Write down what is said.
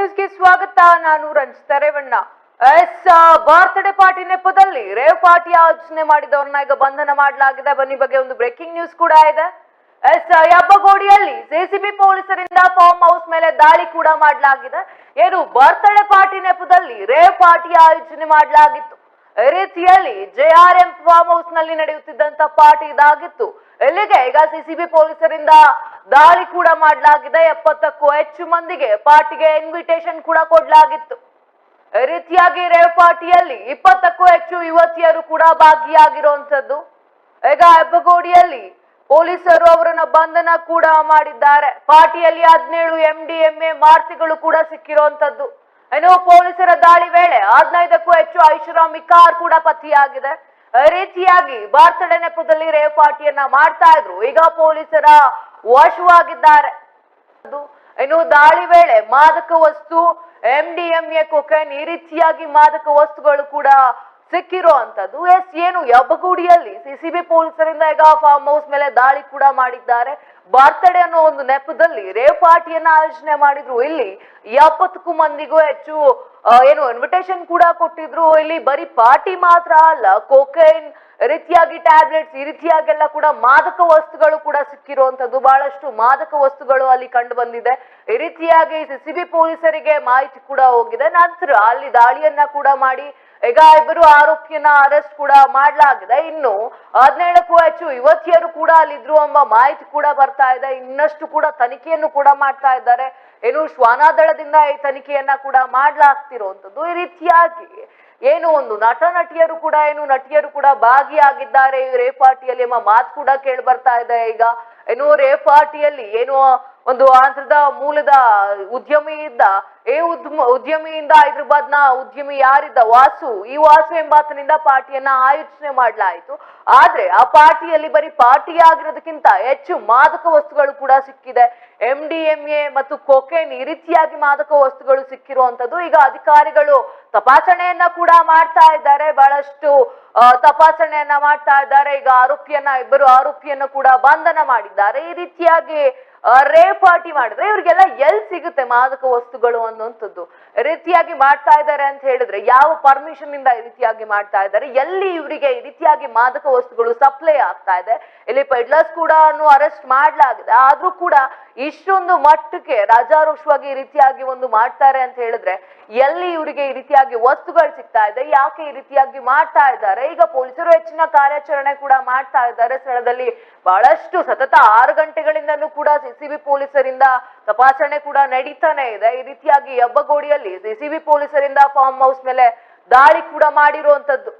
ನ್ಯೂಸ್ಗೆ ಸ್ವಾಗತ. ನಾನು Ranjita Revanna yes birthday party ನೆಪದಲ್ಲಿ ರೇವ್ ಪಾರ್ಟಿ ಆಯೋಜನೆ ಮಾಡಿದವ್ರನ್ನ ಈಗ ಬಂಧನ ಮಾಡಲಾಗಿದೆ. ಬನ್ನಿ ಬಗ್ಗೆ ಒಂದು ಬ್ರೇಕಿಂಗ್ ನ್ಯೂಸ್ ಕೂಡ ಇದೆ. ಎಸ್ ಯಬ್ಬಗೋಡಿಯಲ್ಲಿ ಸಿಸಿಬಿ ಪೊಲೀಸರಿಂದ ಫಾರ್ಮ್ ಹೌಸ್ ಮೇಲೆ ದಾಳಿ ಕೂಡ ಮಾಡಲಾಗಿದೆ. ಏನು ಬರ್ತ್ಡೇ ಪಾರ್ಟಿ ನೆಪದಲ್ಲಿ ರೇವ್ ಪಾರ್ಟಿ ಆಯೋಜನೆ ಮಾಡಲಾಗಿತ್ತು. ಈ ರೀತಿಯಲ್ಲಿ ಎಂ ಫಾರ್ಮ್ ಹೌಸ್ನಲ್ಲಿ ನಡೆಯುತ್ತಿದ್ದಂತ ಪಾರ್ಟಿ ಇದಾಗಿತ್ತು. ಇಲ್ಲಿಗೆ ಈಗ ಸಿಸಿಬಿ ಪೊಲೀಸರಿಂದ ದಾಳಿ ಕೂಡ ಮಾಡಲಾಗಿದೆ. ಎಪ್ಪತ್ತಕ್ಕೂ ಹೆಚ್ಚು ಮಂದಿಗೆ ಪಾರ್ಟಿಗೆ ಇನ್ವಿಟೇಷನ್ ಕೂಡ ಕೊಡಲಾಗಿತ್ತು. ರೀತಿಯಾಗಿ ರೇವ್ ಪಾರ್ಟಿಯಲ್ಲಿ ಇಪ್ಪತ್ತಕ್ಕೂ ಹೆಚ್ಚು ಯುವತಿಯರು ಕೂಡ ಭಾಗಿಯಾಗಿರುವಂತದ್ದು ಈಗ ಹೆಬ್ಬಗೋಡಿಯಲ್ಲಿ ಪೊಲೀಸರು ಅವರನ್ನ ಬಂಧನ ಕೂಡ ಮಾಡಿದ್ದಾರೆ. ಪಾರ್ಟಿಯಲ್ಲಿ ಹದಿನೇಳು ಎಂಡಿಎಂಎ ಮಾರ್ತಿಗಳು ಕೂಡ ಸಿಕ್ಕಿರುವಂತದ್ದು ಏನೋ ಪೊಲೀಸರ ದಾಳಿ ವೇಳೆ ಹದಿನೈದಕ್ಕೂ ಹೆಚ್ಚು ಐಷಾರಾಮಿ ಕಾರ್ ಕೂಡ ಪತಿಯಾಗಿದೆ ರೀತಿಯಾಗಿ ಬರ್ತ್ಡೇ ನೆಪದಲ್ಲಿ ರೇವ್ ಪಾರ್ಟಿಯನ್ನ ಮಾಡ್ತಾ ಇದ್ರು. ಈಗ ಪೊಲೀಸರ ವಶವಾಗಿದ್ದಾರೆ. ಇನ್ನು ದಾಳಿ ವೇಳೆ ಮಾದಕ ವಸ್ತು ಎಂಡಿಎಂಎ ಕೊಕೈನ್ ಈ ರೀತಿಯಾಗಿ ಮಾದಕ ವಸ್ತುಗಳು ಕೂಡ ಸಿಕ್ಕಿರುವಂತದ್ದು ಎಸ್, ಏನು, ಯಬ್ಬಗುಡಿಯಲ್ಲಿ ಸಿಸಿಬಿ ಪೊಲೀಸರಿಂದ ಈಗ ಫಾರ್ಮ್ ಹೌಸ್ ಮೇಲೆ ದಾಳಿ ಕೂಡ ಮಾಡಿದ್ದಾರೆ. ಬರ್ತ್ಡೇ ಅನ್ನೋ ಒಂದು ನೆಪದಲ್ಲಿ ರೇವ್ ಪಾರ್ಟಿಯನ್ನ ಆಯೋಜನೆ ಮಾಡಿದ್ರು. ಇಲ್ಲಿ ಎಪ್ಪತ್ತಕ್ಕೂ ಮಂದಿಗೂ ಹೆಚ್ಚು ಏನು ಇನ್ವಿಟೇಷನ್ ಕೂಡ ಕೊಟ್ಟಿದ್ರು. ಇಲ್ಲಿ ಬರೀ ಪಾರ್ಟಿ ಮಾತ್ರ ಅಲ್ಲ ಕೊಕೈನ್ ರೀತಿಯಾಗಿ ಟ್ಯಾಬ್ಲೆಟ್ಸ್ ಈ ರೀತಿಯಾಗೆಲ್ಲ ಕೂಡ ಮಾದಕ ವಸ್ತುಗಳು ಕೂಡ ಸಿಕ್ಕಿರುವಂತದ್ದು ಬಹಳಷ್ಟು ಮಾದಕ ವಸ್ತುಗಳು ಅಲ್ಲಿ ಕಂಡು ಬಂದಿದೆ. ಈ ರೀತಿಯಾಗಿ ಸಿಸಿಬಿ ಪೊಲೀಸರಿಗೆ ಮಾಹಿತಿ ಕೂಡ ಹೋಗಿದೆ. ನಂತರ ಅಲ್ಲಿ ದಾಳಿಯನ್ನ ಕೂಡ ಮಾಡಿ ಈಗ ಇಬ್ಬರು ಆರೋಪಿಯನ್ನ ಅರೆಸ್ಟ್ ಕೂಡ ಮಾಡಲಾಗಿದೆ. ಇನ್ನು ಹದಿನೇಳಕ್ಕೂ ಹೆಚ್ಚು ಯುವತಿಯರು ಕೂಡ ಅಲ್ಲಿದ್ರು ಎಂಬ ಮಾಹಿತಿ ಕೂಡ ಬರ್ತಾ ಇದೆ. ಇನ್ನಷ್ಟು ಕೂಡ ತನಿಖೆಯನ್ನು ಕೂಡ ಮಾಡ್ತಾ ಇದ್ದಾರೆ. ಏನು ಶ್ವಾನದಳದಿಂದ ಈ ತನಿಖೆಯನ್ನ ಕೂಡ ಮಾಡ್ಲಾಗ್ತಿರುವಂತದ್ದು ಈ ರೀತಿಯಾಗಿ ಏನು ಒಂದು ನಟ ನಟಿಯರು ಕೂಡ ಏನು ನಟಿಯರು ಕೂಡ ಭಾಗಿಯಾಗಿದ್ದಾರೆ. ಈ ರೇಪಾಟಿಯಲ್ಲಿ ಎಂಬ ಮಾತು ಕೂಡ ಕೇಳಿ ಬರ್ತಾ ಇದೆ. ಈಗ ಏನು ರೇಪಾಟಿಯಲ್ಲಿ ಏನು ಒಂದು ಆಂಧ್ರದ ಮೂಲದ ಉದ್ಯಮಿಯಿಂದ, ಏ ಉದ್ಯಮ ಉದ್ಯಮಿಯಿಂದ ಹೈದ್ರಾಬಾದ್ನ ಉದ್ಯಮಿ ಯಾರಿದ್ದ ವಾಸು, ಈ ವಾಸು ಎಂಬಾತನಿಂದ ಪಾರ್ಟಿಯನ್ನ ಆಯೋಜನೆ ಮಾಡಲಾಯಿತು. ಆದ್ರೆ ಆ ಪಾರ್ಟಿಯಲ್ಲಿ ಬರೀ ಪಾರ್ಟಿ ಆಗಿರೋದಕ್ಕಿಂತ ಹೆಚ್ಚು ಮಾದಕ ವಸ್ತುಗಳು ಕೂಡ ಸಿಕ್ಕಿದೆ. ಎಂ ಡಿ ಎಂ ಎ ಮತ್ತು ಕೊಕೇನ್ ಈ ರೀತಿಯಾಗಿ ಮಾದಕ ವಸ್ತುಗಳು ಸಿಕ್ಕಿರುವಂತದ್ದು ಈಗ ಅಧಿಕಾರಿಗಳು ತಪಾಸಣೆಯನ್ನ ಕೂಡ ಮಾಡ್ತಾ ಇದ್ದಾರೆ. ಬಹಳಷ್ಟು ತಪಾಸಣೆಯನ್ನ ಮಾಡ್ತಾ ಇದ್ದಾರೆ. ಈಗ ಆರೋಪಿಯನ್ನ, ಇಬ್ಬರು ಆರೋಪಿಯನ್ನು ಕೂಡ ಬಂಧನ ಮಾಡಿದ್ದಾರೆ. ಈ ರೀತಿಯಾಗಿ ರೇವ್ ಪಾರ್ಟಿ ಮಾಡಿದ್ರೆ ಇವ್ರಿಗೆಲ್ಲ ಎಲ್ ಸಿಗುತ್ತೆ ಮಾದಕ ವಸ್ತುಗಳು ಅನ್ನುವಂಥದ್ದು. ರೀತಿಯಾಗಿ ಮಾಡ್ತಾ ಇದ್ದಾರೆ ಅಂತ ಹೇಳಿದ್ರೆ ಯಾವ ಪರ್ಮಿಷನ್ ಇಂದ ಈ ರೀತಿಯಾಗಿ ಮಾಡ್ತಾ ಇದ್ದಾರೆ? ಎಲ್ಲಿ ಇವರಿಗೆ ಈ ರೀತಿಯಾಗಿ ಮಾದಕ ವಸ್ತುಗಳು ಸಪ್ಲೈ ಆಗ್ತಾ ಇದೆ? ಇಲ್ಲಿ ಪೆಡ್ಲರ್ಸ್ ಕೂಡ ಅರೆಸ್ಟ್ ಮಾಡ್ಲಾಗಿದೆ. ಆದ್ರೂ ಕೂಡ ಇಷ್ಟೊಂದು ಮಟ್ಟಕ್ಕೆ ರಾಜಾರೋಷವಾಗಿ ಈ ರೀತಿಯಾಗಿ ಒಂದು ಮಾಡ್ತಾರೆ ಅಂತ ಹೇಳಿದ್ರೆ ಎಲ್ಲಿ ಇವರಿಗೆ ಈ ರೀತಿಯಾಗಿ ವಸ್ತುಗಳು ಸಿಗ್ತಾ ಇದೆ? ಯಾಕೆ ಈ ರೀತಿಯಾಗಿ ಮಾಡ್ತಾ ಇದ್ದಾರೆ? ಈಗ ಪೊಲೀಸರು ಹೆಚ್ಚಿನ ಕಾರ್ಯಾಚರಣೆ ಕೂಡ ಮಾಡ್ತಾ ಇದ್ದಾರೆ. ಸ್ಥಳದಲ್ಲಿ ಬಹಳಷ್ಟು ಸತತ ಆರು ಗಂಟೆಗಳಿಂದಲೂ ಕೂಡ ಸಿಸಿಬಿ ಪೊಲೀಸರಿಂದ ತಪಾಸಣೆ ಕೂಡ ನಡೀತಾನೆ ಇದೆ. ಈ ರೀತಿಯಾಗಿ ಹೆಬ್ಬಗೋಡಿಯಲ್ಲಿ ಸಿಸಿಬಿ ಪೊಲೀಸರಿಂದ ಫಾರ್ಮ್ ಹೌಸ್ ಮೇಲೆ ದಾಳಿ ಕೂಡ ಮಾಡಿರುವಂತದ್ದು.